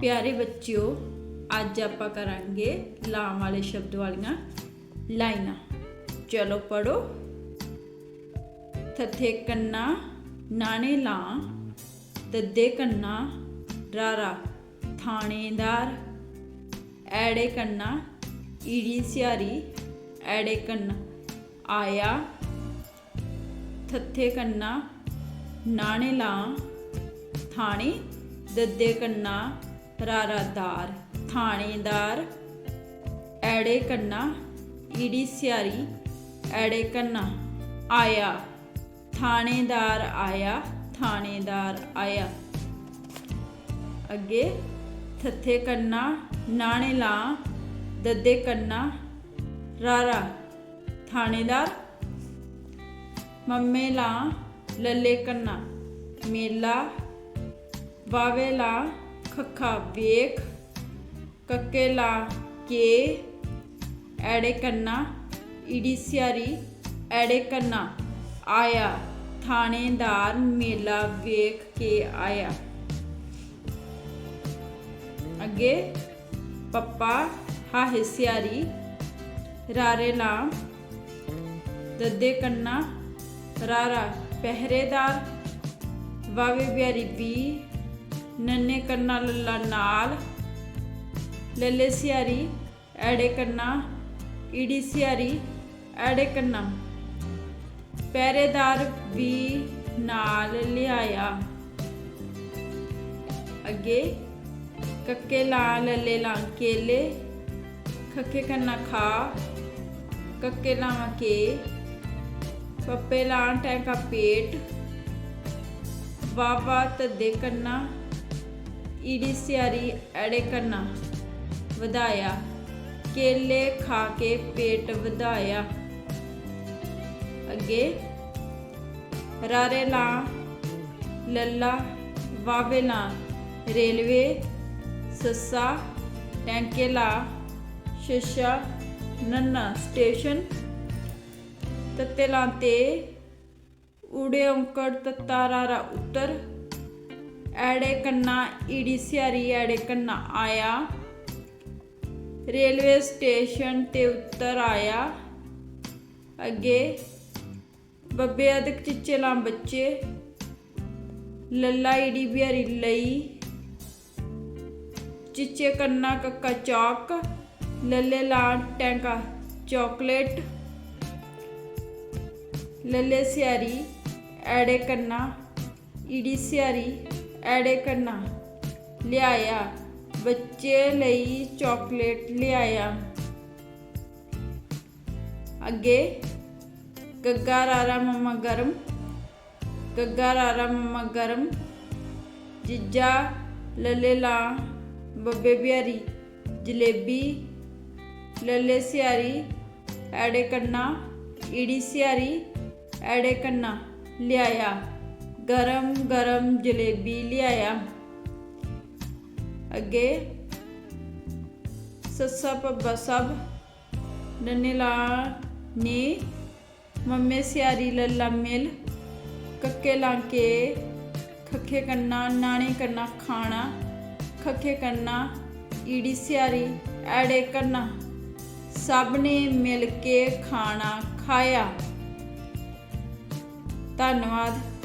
ਪਿਆਰੇ ਬੱਚਿਓ, ਅੱਜ ਆਪਾਂ ਕਰਾਂਗੇ ਲਾਮ ਵਾਲੇ ਸ਼ਬਦ ਵਾਲੀਆਂ ਲਾਈਨਾਂ। ਚਲੋ ਪੜੋ ਥੱਥੇ ਕੰਨਾ ਨਾਣੇ ਲਾਂ ਦੱਦੇ ਕੰਨਾ, ਰਾਰਾ ਥਾਣੇਦਾਰ ਐੜੇ ਕੰਨਾ, ਈੜੀ ਸਿਆਰੀ, ਐੜੇ ਕੰਨਾ, ਆਇਆ। ਥੱਥੇ ਕੰਨਾ ਨਾਣੇ ਲਾਂ ਥਾਣੇ, ਦੱਦੇ ਕੰਨਾ ਰਾਰਾਦਾਰ, ਥਾਣੇਦਾਰ, ਐੜੇ ਕੰਨਾ ਈੜੀ ਸਿਆਰੀ, ਐੜੇ ਕੰਨਾ, ਆਇਆ, ਥਾਣੇਦਾਰ ਆਇਆ ਥਾਣੇਦਾਰ ਆਇਆ। ਅੱਗੇ, ਥੱਥੇ ਕੰਨਾ, ਨਾਣੇ ਲਾਂ, ਦੱਦੇ ਕੰਨਾ, ਰਾਰਾ, ਥਾਣੇਦਾਰ, ਮੰਮੇ ਲਾਂ, ਲੱਲੇ ਕੰਨਾ, ਮੇਲਾ, ਵਾਵੇ ਲਾ ਖੱਖਾ ਵੇਖ, ਕੱਕੇ ਲਾ ਕੇ ਐੜੇ ਕੰਨਾ, ਈੜੀ ਸਿਆਰੀ ਐੜੇ ਕੰਨਾ ਆਇਆ, ਥਾਣੇਦਾਰ ਮੇਲਾ ਵੇਖ ਕੇ ਆਇਆ। ਅੱਗੇ ਪੱਪਾ ਹਾਹੇ ਸਿਆਰੀ, ਰਾਰੇ ਲਾ ਦੱਦੇ ਕੰਨਾ, ਰਾਰਾ ਪਹਿਰੇਦਾਰ, ਵਾਵੇ ਬਿਆਰੀ ਵੀ ਨੰਨੇ ਕੰਨਾ ਲੱਲਾ ਨਾਲ। ਲੱਲੇ ਸਿਆਰੀ, ਐੜੇ ਕੰਨਾ। ਈੜੀ ਸਿਆਰੀ, ਐੜੇ ਕੰਨਾ। ਪਹਿਰੇਦਾਰ ਵੀ ਨਾਲ ਲਿਆਇਆ। ਅੱਗੇ ਕੱਕੇ ਲਾਂ ਲੱਲੇ ਲਾਂ ਕੇਲੇ। ਖੱਕੇ ਕੰਨਾ ਖਾ, ਕੱਕੇ ਲਾਂ ਕੇ। ਪੱਪੇ ਲਾਂ ਟੈਂਕਾ ਪੇਟ। ਵਾਵਾ ਤਦੇ ਕੰਨਾ। ਈੜੀ ਸਿਆਰੀ ਐੜੇ ਕਰਨਾ ਵਧਾਇਆ, ਕੇਲੇ ਖਾ ਕੇ ਪੇਟ ਵਧਾਇਆ। ਅੱਗੇ, ਰਾਰੇ ਲਾ, ਲੱਲਾ ਵਾਵੇ ਲਾ, ਰੇਲਵੇ, ਸੱਸਾ, ਟੈਂਕੇ ਲਾ, ਸ਼ੀਸ਼ਾ, ਨੰਨਾ, ਸਟੇਸ਼ਨ, ਤੱਤੇ ਲਾਂ ਤੇ, ਊੜੇ ਔਂਕੜ ਤਤਾਰਾਰਾ ਉੱਤਰ ਐੜੇ ਕੰਨਾ ਈੜੀ ਸਿਆਰੀ ਐੜੇ ਕੰਨਾ ਆਇਆ। ਰੇਲਵੇ ਸਟੇਸ਼ਨ ਤੇ ਉੱਤਰ ਆਇਆ। ਅੱਗੇ ਬੱਬੇ ਅਦਕ ਚਿੱਚੇ ਲਾਂ ਬੱਚੇ, ਲੱਲਾ ਈੜੀ ਬਿਹਾਰੀ ਲਈ, ਚਿੱਚੇ ਕੰਨਾ ਕੱਕਾ ਚੌਕ, ਲੱਲੇ ਲਾਂ ਟੈਂਕਾ ਚਾਕਲੇਟ, ਲੱਲੇ ਸਿਆਰੀ ਐੜੇ ਕੰਨਾ ਈੜੀ ਸਿਆਰੀ ਐੜੇ ਕੰਨਾ ਲਿਆਇਆ, ਬੱਚੇ ਲਈ ਚਾਕਲੇਟ ਲਿਆਇਆ। ਅੱਗੇ, ਗੱਗਾ ਰਾਰਾ ਮਮਾ ਗਰਮ, ਗੱਗਾ ਰਾਰਾ ਮਮਾ ਗਰਮ, ਜਿੱਜਾ ਲੱਲੇ ਲਾ, ਬੱਬੇ ਬਿਹਾਰੀ, ਜਲੇਬੀ ਲੱਲੇ ਸਿਆਰੀ ਐੜੇ ਕੰਨਾ, ਈੜੀ ਸਿਆਰੀ ਐੜੇ ਕੰਨਾ ਲਿਆਇਆ। ਗਰਮ ਗਰਮ ਜਲੇਬੀ ਲਿਆਇਆ। ਅੱਗੇ ਸੱਸਾ ਪੱਬਾ ਸਭ ਨੰਨੇ ਲਾ ਨੇ, ਮੰਮੇ ਸਿਆਰੀ ਲੱਲਾ ਮਿਲ, ਕੱਕੇ ਲਾਂ ਕੇ ਖੱਖੇ ਕੰਨਾ, ਨਾਣੇ ਕੰਨਾ ਖਾਣਾ, ਖੱਖੇ ਕੰਨਾ, ਈੜੀ ਸਿਆਰੀ, ਐੜੇ ਕੰਨਾ, ਸਭ ਨੇ ਮਿਲ ਕੇ ਖਾਣਾ ਖਾਇਆ। ਧੰਨਵਾਦ।